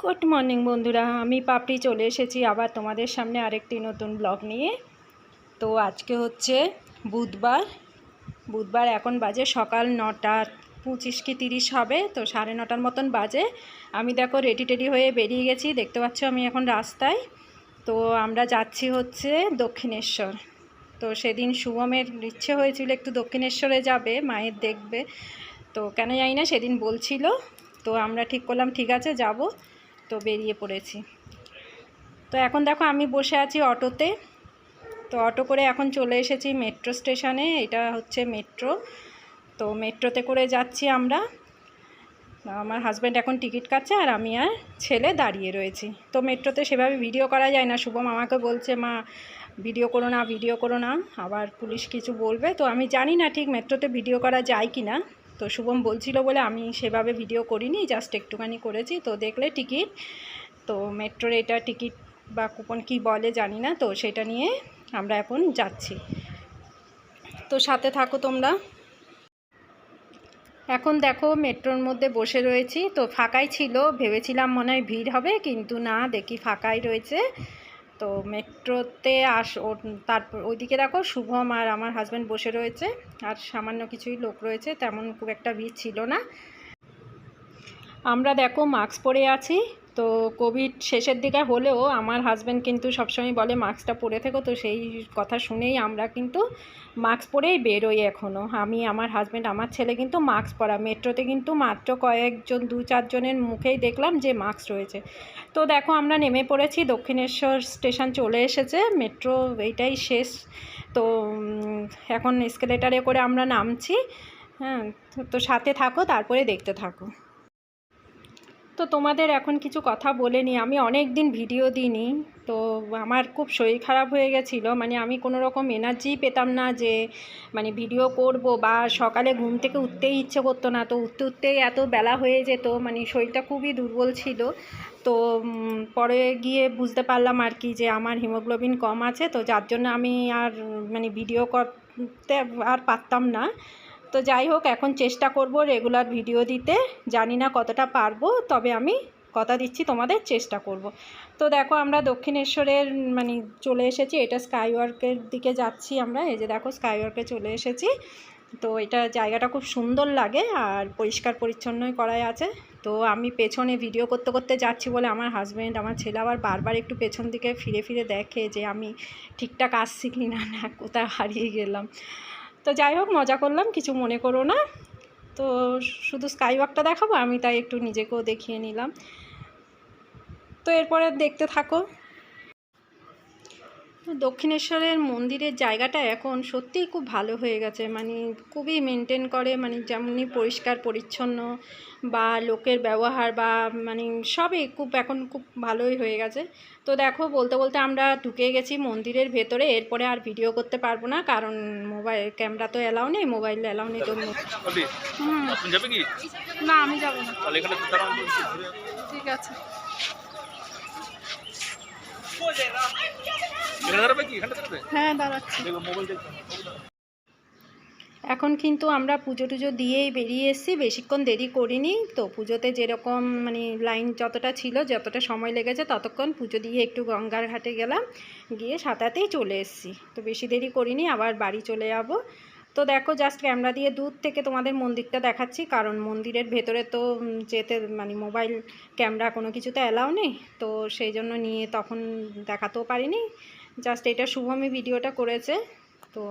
Good morning বন্ধুরা। আমি পাপড়ি চলে এসেছি আবার তোমাদের সামনে আরেকটি নতুন ব্লগ নিয়ে। তো আজকে হচ্ছে বুধবার। বুধবার এখন বাজে সকাল নটা, পঁচিশ কি তিরিশ হবে, তো সাড়ে নটার মতন বাজে। আমি দেখো রেডি টেডি হয়ে বেরিয়ে গেছি, দেখতে পাচ্ছ আমি এখন রাস্তায়। তো আমরা যাচ্ছি হচ্ছে দক্ষিণেশ্বর। তো সেদিন শুভমের ইচ্ছে হয়েছিল একটু দক্ষিণেশ্বরে যাবে, মায়ের দেখবে। তো কেন জানি না, সেদিন বলছিল। তো আমরা ঠিক করলাম, ঠিক আছে, যাব। তো বেরিয়ে পড়েছি। তো এখন দেখো আমি বসে আছি অটোতে। তো অটো করে এখন চলে এসেছি মেট্রো স্টেশনে। এটা হচ্ছে মেট্রো। তো মেট্রোতে করে যাচ্ছি আমরা। আমার হাজব্যান্ড এখন টিকিট কাটছে আর আমি আর ছেলে দাঁড়িয়ে রয়েছি। তো মেট্রোতে সেভাবে ভিডিও করা যায় না। শুভম আমাকে বলছে, মা, ভিডিও করো না, ভিডিও করো না। আবার পুলিশ কিছু বলবে। তো আমি জানি না ঠিক মেট্রোতে ভিডিও করা যায় কি না তো শুভম বলছিল বলে আমি সেভাবে ভিডিও করিনি জাস্ট একটুখানি করেছি। তো দেখলে টিকিট, তো মেট্রোর এটা টিকিট বা কুপন কি বলে জানি না, তো সেটা নিয়ে আমরা এখন যাচ্ছি। তো সাথে থাকো তোমরা। এখন দেখো মেট্রোর মধ্যে বসে রয়েছি, তো ফাঁকাই ছিল, ভেবেছিলাম মনে হয় ভিড় হবে, কিন্তু না, দেখি ফাঁকাই রয়েছে। তো মেট্রোতে আস তারপর ওইদিকে দেখো শুভম আর আমার হাজব্যান্ড বসে রয়েছে আর সামান্য কিছুই লোক রয়েছে, তেমন খুব একটা ভিড় ছিল না। আমরা দেখো মাস্ক পরে আছি। তো কোভিড শেষের দিকে হলেও আমার হাজব্যান্ড কিন্তু সবসময় বলে মাস্কটা পরে থেকো তো, সেই কথা শুনেই আমরা কিন্তু মাস্ক পরেই বেরোই এখনও আমি, আমার হাজব্যান্ড আমার ছেলে কিন্তু মাস্ক পরা। মেট্রোতে কিন্তু মাত্র কয়েকজন, দু চারজনের মুখেই দেখলাম যে মাস্ক রয়েছে। তো দেখো, আমরা নেমে পড়েছি, দক্ষিণেশ্বর স্টেশন চলে এসেছে, মেট্রো এইটাই শেষ। তো এখন এসকেলেটারে করে আমরা নামছি। হ্যাঁ তো সাথে থাকো, তারপরে দেখতে থাকো। তো তোমাদের এখন কিছু কথা বলে নিই আমি অনেক দিন ভিডিও দিইনি, তো আমার খুব শরীর খারাপ হয়ে গেছিল। মানে আমি কোনো রকম এনার্জি পেতাম না যে মানে ভিডিও করব বা সকালে ঘুম থেকে উঠতেই ইচ্ছে করতো না। তো উঠতে উঠতেই এত বেলা হয়ে যেত মানে শরীরটা খুবই দুর্বল ছিল। তো পরে গিয়ে বুঝতে পারলাম আর কি যে আমার হিমোগ্লোবিন কম আছে। তো যার জন্য আমি আর মানে ভিডিও করতে আর পারতাম না। তো যাই হোক, এখন চেষ্টা করব রেগুলার ভিডিও দিতে। জানি না কতটা পারব, তবে আমি কথা দিচ্ছি, তোমাদের চেষ্টা করব। তো দেখো, আমরা দক্ষিণেশ্বরের মানে চলে এসেছি, এটা স্কাইওয়ার্কের দিকে যাচ্ছি আমরা। এই যে দেখো স্কাইওয়ার্কে চলে এসেছি। তো এটা জায়গাটা খুব সুন্দর লাগে আর পরিষ্কার পরিচ্ছন্নই করাই আছে। তো আমি পেছনে ভিডিও করতে করতে যাচ্ছি বলে আমার হাজব্যান্ড আমার ছেলে আবার বারবার একটু পেছন দিকে ফিরে ফিরে দেখে যে আমি ঠিকঠাক আসছি কি না না, কোথায় হারিয়ে গেলাম। তো যাই হোক, মজা করলাম, কিছু মনে করো না। তো শুধু স্কাই ওয়াকটা দেখাবো, আমি তাই একটু নিজেকেও দেখিয়ে নিলাম। তো এরপরে দেখতে থাকো। দক্ষিণেশ্বরের মন্দিরের জায়গাটা এখন সত্যিই খুব ভালো হয়ে গেছে। মানে খুবই মেনটেন করে মানে যেমনি পরিষ্কার পরিচ্ছন্ন বা লোকের ব্যবহার বা মানে সবই খুব এখন খুব ভালোই হয়ে গেছে। তো দেখো বলতে বলতে আমরা ঢুকে গেছি মন্দিরের ভেতরে এরপরে আর ভিডিও করতে পারব না কারণ মোবাইল ক্যামেরা তো অ্যালাউ নেই মোবাইল অ্যালাউ নেই তো না আমি যাব না। ঠিক আছে এখানে দাঁড়াবে কি এখানে দাঁড়াবে হ্যাঁ দাঁড়াচ্ছি। এখন কিন্তু আমরা পুজো টুজো দিয়েই বেরিয়ে এসেছি। বেশিক্ষণ দেরি করিনি তো পুজোতে যেরকম মানে লাইন যতটা ছিল, যতটা সময় লেগেছে ততক্ষণ পুজো দিয়ে একটু গঙ্গার ঘাটে গেলাম। গিয়ে সাঁতাতেই চলে এসেছি। তো বেশি দেরি করিনি, আবার বাড়ি চলে যাব। তো দেখো জাস্ট ক্যামেরা দিয়ে দূর থেকে তোমাদের মন্দিরটা দেখাচ্ছি, কারণ মন্দিরের ভেতরে তো যেতে মানে মোবাইল ক্যামেরা কোনো কিছুতে অ্যালাও নেই, তো সেই জন্য নিয়ে তখন দেখাতেও পারিনি। জাস্ট এটা শুভমি ভিডিওটা করেছে, তো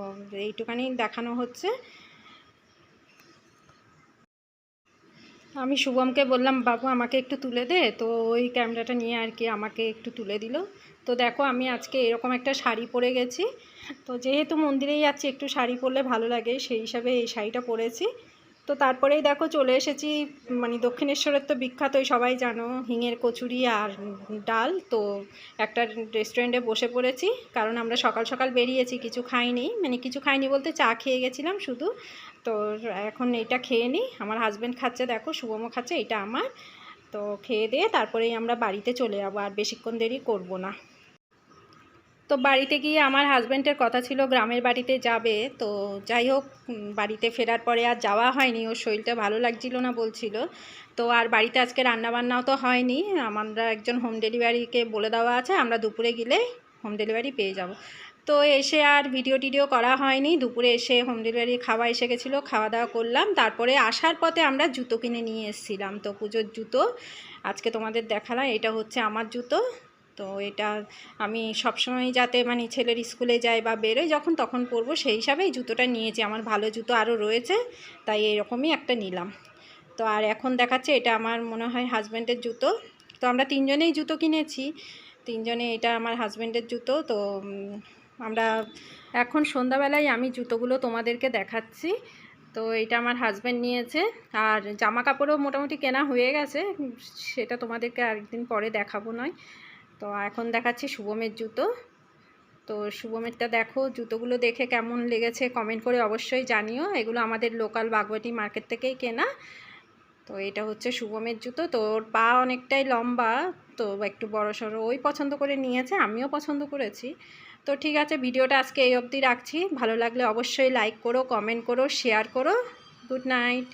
এইটুখানি দেখানো হচ্ছে। আমি শুভমকে বললাম, বাবু, আমাকে একটু তুলে দে। তো ওই ক্যামেরাটা নিয়ে আর কি আমাকে একটু তুলে দিল। তো দেখো, আমি আজকে এরকম একটা শাড়ি পরে গেছি। তো যেহেতু মন্দিরেই যাচ্ছি, একটু শাড়ি পরলে ভালো লাগে, সেই হিসাবে এই শাড়িটা পরেছি। তো তারপরেই দেখো চলে এসেছি মানে দক্ষিণেশ্বরের তো বিখ্যাতই সবাই জানো, হিঙের কচুরি আর ডাল। তো একটা রেস্টুরেন্টে বসে পড়েছি, কারণ আমরা সকাল সকাল বেরিয়েছি, কিছু খাইনি মানে কিছু খাইনি বলতে চা খেয়ে গেছিলাম শুধু। তো এখন এটা খেয়ে নিই আমার হাজব্যান্ড খাচ্ছে দেখো, শুভমও খাচ্ছে, এটা আমার। তো খেয়ে দিয়ে তারপরেই আমরা বাড়িতে চলে যাব, আর বেশিক্ষণ দেরি করব না। তো বাড়িতে গিয়ে আমার হাজব্যান্ডের কথা ছিল গ্রামের বাড়িতে যাবে, তো যাই হোক বাড়িতে ফেরার পরে আর যাওয়া হয়নি, ওর শরীরটা ভালো লাগছিল না বলছিল। তো আর বাড়িতে আজকে রান্নাবান্নাও তো হয়নি, আমরা একজন হোম ডেলিভারিকে বলে দেওয়া আছে, আমরা দুপুরে গেলে হোম ডেলিভারি পেয়ে যাব। তো এসে আর ভিডিও টিডিও করা হয়নি, দুপুরে এসে হোম ডেলিভারি খাওয়া এসে গেছিল, খাওয়া দাওয়া করলাম, তারপরে আসার পথে আমরা জুতো কিনে নিয়ে এসেছিলাম। তো পুজোর জুতো আজকে তোমাদের দেখালাম, এটা হচ্ছে আমার জুতো। তো এটা আমি সবসময় যাতে মানে ছেলের স্কুলে যায় বা বেরোয় যখন তখন পরবো, সেই হিসাবে এই জুতোটা নিয়েছি। আমার ভালো জুতো আরও রয়েছে, তাই এরকমই একটা নিলাম। তো আর এখন দেখাচ্ছে এটা আমার মনে হয় হাজব্যান্ডের জুতো। তো আমরা তিনজনেই জুতো কিনেছি। তিনজনে এটা আমার হাজব্যান্ডের জুতো, তো আমরা এখন সন্ধ্যাবেলায় আমি জুতোগুলো তোমাদেরকে দেখাচ্ছি। তো এটা আমার হাজব্যান্ড নিয়েছে। আর জামা কাপড়ও মোটামুটি কেনা হয়ে গেছে। সেটা তোমাদেরকে আরেকদিন পরে দেখাবো নয়। তো এখন দেখাচ্ছি শুভমের জুতো। তো শুভমেরটা দেখো, জুতোগুলো দেখে কেমন লেগেছে কমেন্ট করে অবশ্যই জানিও। এগুলো আমাদের লোকাল বাগবাটি মার্কেট থেকেই কেনা। তো এটা হচ্ছে শুভমের জুতো। তো ওর পা অনেকটাই লম্বা, তো একটু বড় সড়ো ওই পছন্দ করে নিয়েছে, আমিও পছন্দ করেছি। তো ঠিক আছে, ভিডিওটা আজকে এই অবধি রাখছি। ভালো লাগলে অবশ্যই লাইক করো কমেন্ট করো শেয়ার করো। Good night